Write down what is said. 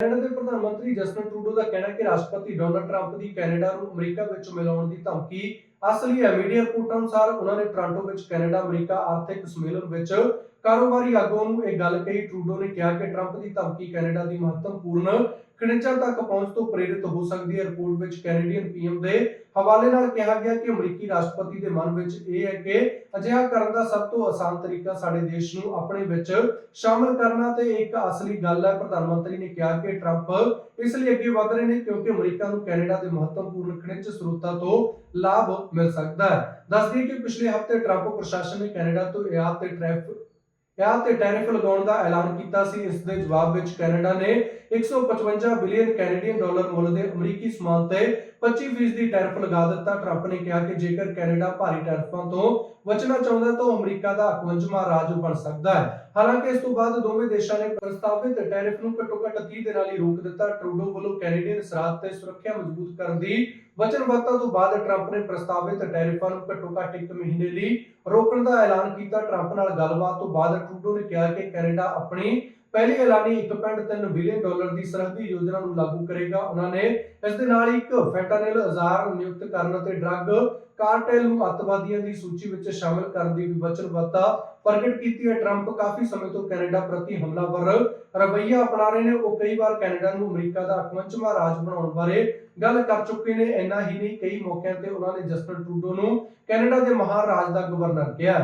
Canada ਦੇ ਪ੍ਰਧਾਨ ਮੰਤਰੀ ਜਸਟਨ ਟਰੂਡੋ ਦਾ ਕਹਿਣਾ ਹੈ ਕਿ ਰਾਸ਼ਟਰਪਤੀ ਡੋਨਲਡ ਟਰੰਪ ਦੀ ਕੈਨੇਡਾ ਨੂੰ ਅਮਰੀਕਾ ਵਿੱਚ ਮਿਲਾਉਣ ਦੀ ਧਮਕੀ ਅਸਲੀ ਹੈ ਮੀਡੀਆ ਰਿਪੋਰਟਾਂ ਅਨੁਸਾਰ ਉਹਨਾਂ ਨੇ ਟੋਰਾਂਟੋ ਵਿੱਚ ਕੈਨੇਡਾ, ਅਮਰੀਕਾ ਆਰਥਿਕ ਸੰਮੇਲਨ ਵਿੱਚ ਕਾਰੋਬਾਰੀ ਆਗੂਆਂ ਨੂੰ ਇਹ ਗੱਲ ਕਹੀ। ਟਰੂਡੋ ਨੇ ਕਿਹਾ ਕਿ ਟਰੰਪ ਦੀ ਧਮਕੀ ਕੈਨੇਡਾ ਦੀ ਮਹੱਤਵਪੂਰਨ ਖਣਿਜਾਂ ਤੱਕ ਪਹੁੰਚ ਤੋਂ ਪ੍ਰੇਰਿਤ ਹੋ ਸਕਦੀ ਹੈ ਰਿਪੋਰਟ ਵਿੱਚ ਕੈਨੇਡੀਅਨ ਪੀਐਮ ਦੇ ਹਵਾਲੇ ਨਾਲ ਕਿਹਾ ਗਿਆ ਕਿ ਅਮਰੀਕੀ ਰਾਸ਼ਟਰਪਤੀ ਦੇ ਮਨ ਵਿੱਚ ਇਹ ਹੈ ਕਿ ਅਜਿਹਾ ਕਰਨ ਦਾ ਸਭ ਤੋਂ ਆਸਾਨ ਤਰੀਕਾ ਸਾਡੇ ਦੇਸ਼ ਨੂੰ ਆਪਣੇ ਵਿੱਚ ਸ਼ਾਮਲ ਕਰਨਾ ਤੇ ਇੱਕ ਅਸਲੀ ਗੱਲ ਹੈ। ਪ੍ਰਧਾਨ ਮੰਤਰੀ ਨੇ ਕਿਹਾ ਕਿ ਟਰੰਪ ਇਸ ਲਈ ਅੱਗੇ ਵਧ ਰਹੇ ਨੇ ਕਿਉਂਕਿ ਅਮਰੀਕਾ ਨੂੰ ਕੈਨੇਡਾ ਦੇ ਮਹੱਤਵਪੂਰਨ ਖਣਿਜ ਸਰੋਤਾਂ ਤੋਂ ਲਾਭ ਮਿਲ ਸਕਦਾ ਹੈ। ਦੱਸਦੀ ਕਿ ਪਿਛਲੇ ਹਫ਼ਤੇ ਟਰੰਪ ਪ੍ਰਸ਼ਾਸਨ ਨੇ ਕੈਨੇਡਾ ਤੋਂ ਆਯਾਤ ਤੇ ਟੈਰਿਫ ਆਯਾਤ ਤੇ ਟੈਰਿਫ ਲਗਾਉਣ ਦਾ ਐਲਾਨ ਕੀਤਾ ਸੀ। ਇਸ ਦੇ ਜਵਾਬ ਵਿੱਚ ਕੈਨੇਡਾ ਨੇ 155 ਬਿਲੀਅਨ ਕੈਨੇਡੀਅਨ ਡਾਲਰ ਮੁੱਲ ਦੇ ਅਮਰੀਕੀ ਸਮਾਨ ਤੇ 25% ਦੀ ਟੈਰਿਫ ਲਗਾ ਦਿੱਤਾ। ਟਰੰਪ ਨੇ ਕਿਹਾ ਕਿ ਜੇਕਰ ਕੈਨੇਡਾ ਭਾਰੀ ਟੈਰਿਫਾਂ ਤੋਂ ਬਚਣਾ ਚਾਹੁੰਦਾ ਤਾਂ ਅਮਰੀਕਾ ਦਾ 51ਵਾਂ ਰਾਜ ਬਣ ਸਕਦਾ ਹੈ। ਹਾਲਾਂਕਿ ਇਸ ਤੋਂ ਬਾਅਦ ਦੋਵੇਂ ਦੇਸ਼ਾਂ ਨੇ ਪ੍ਰਸਤਾਵਿਤ ਟੈਰਿਫ ਨੂੰ ਘੱਟੋ-ਘੱਟ 30 ਦਿਨਾਂ ਲਈ ਰੋਕ ਦਿੱਤਾ। ਟਰੂਡੋ ਵੱਲੋਂ ਕੈਨੇਡੀਅਨ ਸਰਹੱਦ ਤੇ ਸੁਰੱਖਿਆ ਮਜ਼ਬੂਤ ਕਰਨ ਦੀ ਵਚਨਬੱਧਤਾ ਤੋਂ ਬਾਅਦ ਟਰੰਪ ਨੇ ਪ੍ਰਸਤਾਵਿਤ ਟੈਰਿਫਾਂ ਨੂੰ ਘੱਟੋ-ਘੱਟ ਇੱਕ ਮਹੀਨੇ ਲਈ ਰੋਕਣ ਦਾ ਐਲਾਨ ਕੀਤਾ। ਟਰੰਪ ਨਾਲ ਗੱਲਬਾਤ ਤੋਂ ਬਾਅਦ ਟਰੂਡੋ ਨੇ ਕਿਹਾ ਕਿ ਕੈਨੇਡਾ ਆਪਣੀ ਪਹਿਲੀ ਐਲਾਨੀ 1.3 ਬਿਲੀਅਨ ਡਾਲਰ ਦੀ ਸਰਹੱਦੀ ਯੋਜਨਾ ਨੂੰ ਲਾਗੂ ਕਰੇਗਾ। ਉਹਨਾਂ ਨੇ ਇਸ ਦੇ ਨਾਲ ਇੱਕ ਫੈਂਟਾਨਿਲ ਹਜ਼ਾਰ ਨਿਯੁਕਤ ਕਰਨ ਅਤੇ ਡਰੱਗ ਕਾਰਟੇਲ ਨੂੰ ਅੱਤਵਾਦੀਆਂ ਦੀ ਸੂਚੀ ਵਿੱਚ ਸ਼ਾਮਲ ਕਰਨ ਦੀ ਵੀ ਵਚਨਬੱਧਤਾ ਪ੍ਰਗਟ ਕੀਤੀ ਹੈ। ਟਰੰਪ ਕਾਫੀ ਸਮੇਂ ਤੋਂ ਕੈਨੇਡਾ ਪ੍ਰਤੀ ਹਮਲਾਵਰ ਰਵਈਆ ਅਪਣਾ ਰਹੇ ਨੇ। ਉਹ ਕਈ ਵਾਰ ਕੈਨੇਡਾ ਨੂੰ ਅਮਰੀਕਾ ਦਾ 51ਵਾਂ ਰਾਜ ਬਣਾਉਣ ਬਾਰੇ ਗੱਲ ਕਰ ਚੁੱਕੇ ਨੇ। ਇੰਨਾ ਹੀ ਨਹੀਂ, ਕਈ ਮੌਕਿਆਂ ਤੇ ਉਹਨਾਂ ਨੇ ਜਸਟਨ ਟਰੂਡੋ ਨੂੰ ਕੈਨੇਡਾ ਦੇ ਮਹਾਰਾਜ ਦਾ ਗਵਰਨਰ ਕਿਹਾ